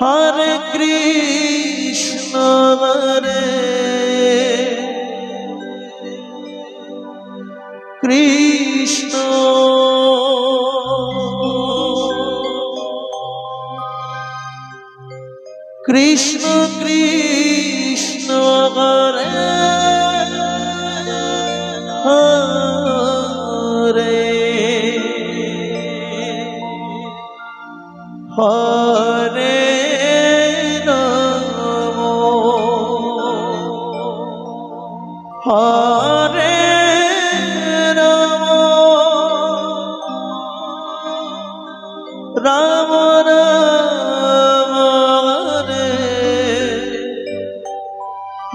হরে কৃষ্ণ রে কৃষ্ণ। কৃষ্ণ কৃষ্ণ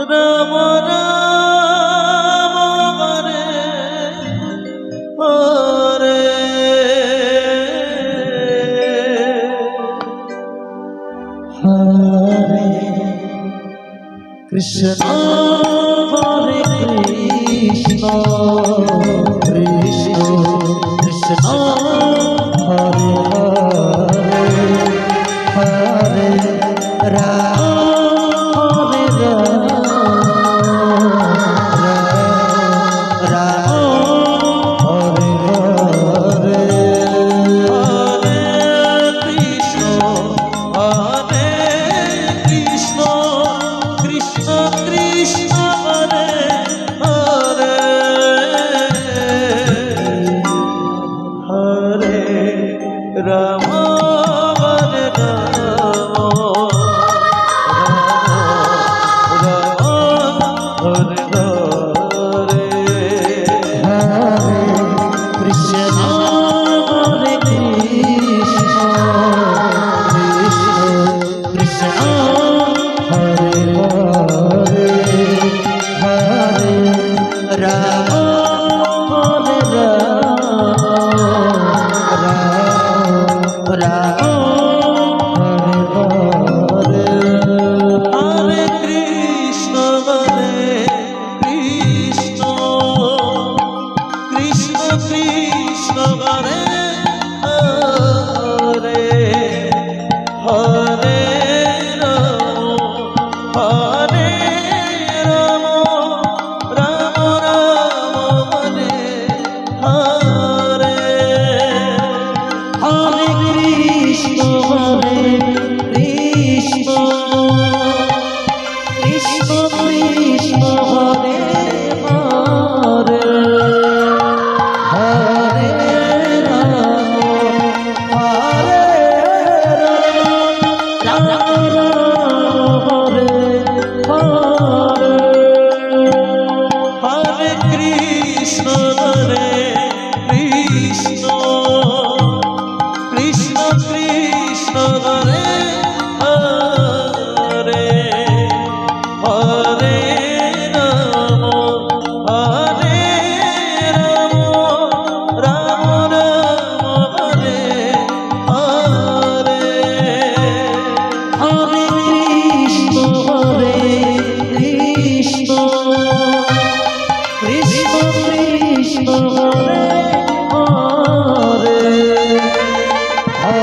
রাম রাম রে হরে হরে কৃষ্ণ হরে কৃষ্ণ কৃষ্ণ কৃষ্ণ কৃষ্ণ কৃষ্ণ কৃষ্ণ করে হরে হরে কৃষ্ণ।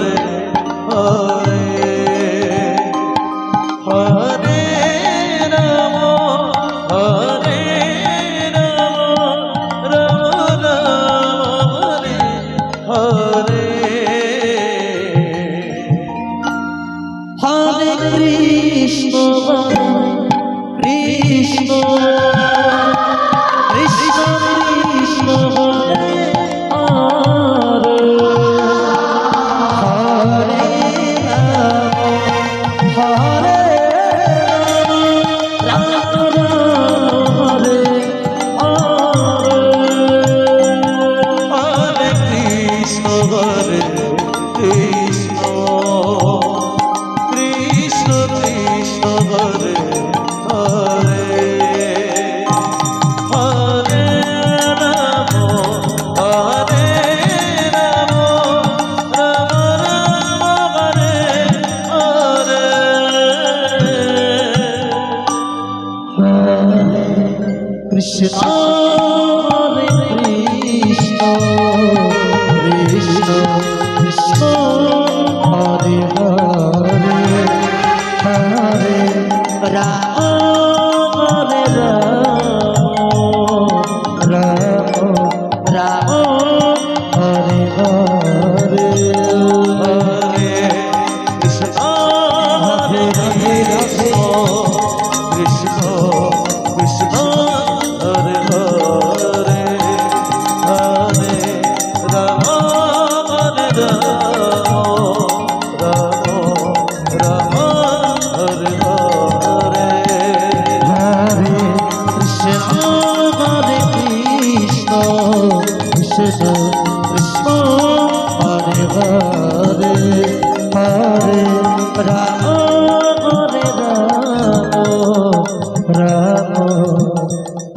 রে ও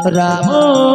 ramo